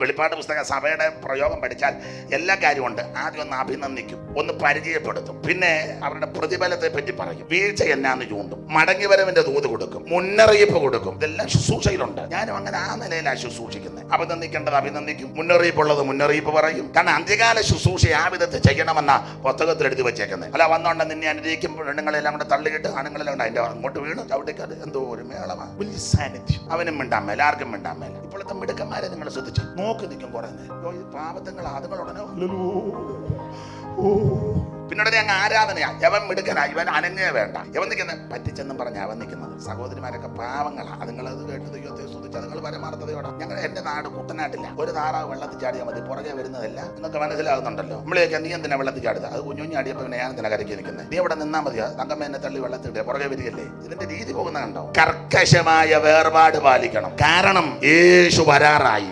വെളിപ്പാട് പുസ്തക സഭയുടെ പ്രയോഗം പഠിച്ചാൽ എല്ലാ കാര്യവും ഉണ്ട് ആദ്യം ഒന്ന് അഭിനന്ദിക്കും ഒന്ന് പരിചയപ്പെടുത്തും. പിന്നെ അവരുടെ പ്രതിഫലത്തെ പറ്റി പറയും. വീഴ്ച എന്നാന്ന് ചൂണ്ടും. മടങ്ങി വരവിന്റെ തോത് കൊടുക്കും. മുന്നറിയിപ്പ് കൊടുക്കും. ഇതെല്ലാം ശുശ്രൂഷയിലുണ്ട്. ഞാനും അങ്ങനെ ആ നിലയിലാണ് ശുശ്രൂഷിക്കുന്നത് അഭിനന്ദിക്കേണ്ടത് അഭിനന്ദിക്കും. മുന്നറിയിപ്പുള്ളത് മുന്നറിയിപ്പ് പറയും. കാരണം അന്ത്യകാല ശുശ്രൂഷ ആ വിധത്തിൽ ചെയ്യണമെന്ന പുസ്തകത്തിൽ എഴുതി വെച്ചേക്കുന്നത് അല്ല വന്നോണ്ട് നിന്നെ അനുഗ്രഹിക്കും പെണ്ണുങ്ങളെല്ലാം കൂടെ തള്ളിയിട്ട് ആണുങ്ങളെല്ലാം കൂടെ അതിന്റെ അങ്ങോട്ട് വീണ്. ചവിട്ടിക്കാട് എന്തോ ഒരു മേളമാണ് വലിയ സാന്നിധ്യം. അവനും മിണ്ടാൻ മേല ആർക്കും മിണ്ടാൻ മേല. ഇപ്പോഴത്തെ മിടുക്കന്മാരെ നിങ്ങൾ ശ്രദ്ധിച്ചു നോക്കി നിൽക്കും കുറെ നേരം. ഈ പാപത്തങ്ങൾ അതുങ്ങൾ ഉടനെ. ഓ. പിന്നീട് അങ്ങ് ആരാധനയാ യവൻ മിടുക്കനാ ഇവൻ അനങ്ങേ വേണ്ട. യവൻ നിൽക്കുന്നത് പറ്റിച്ചെന്നും പറഞ്ഞ അവൻ നിൽക്കുന്നത് സഹോദരിമാരൊക്കെ പാവങ്ങളാ. അതുങ്ങളത് കേട്ട് യോ പരമാർത്ഥതയോടെ ഞങ്ങൾ എന്റെ നാട് കുട്ടനാട്ടില്ല. ഒരു താറാവ് വെള്ളത്തിൽ ചാടിയാൽ മതി. പുറകെ വരുന്നതല്ല. നിങ്ങൾക്ക് മനസ്സിലാകുന്നുണ്ടല്ലോ. നമ്മളെയൊക്കെ നീ എന്തിനാ വെള്ളത്തിൽ ചാടുക? അത് കുഞ്ഞു ചാടിയപ്പോൾ പിന്നെ ഞാൻ എന്തിനാ കരയ്ക്ക് നിൽക്കുന്നത് നീ അവിടെ നിന്നാൽ മതിയോ? തങ്കമ്മ എന്നെ തള്ളി വെള്ളത്തിൽ ഇടുക. പുറകെ വരികയല്ലേ? ഇതിന്റെ രീതി പോകുന്ന കണ്ടോ കർക്കശമായ വേർപാട് പാലിക്കണം. കാരണം യേശു വരാറായി.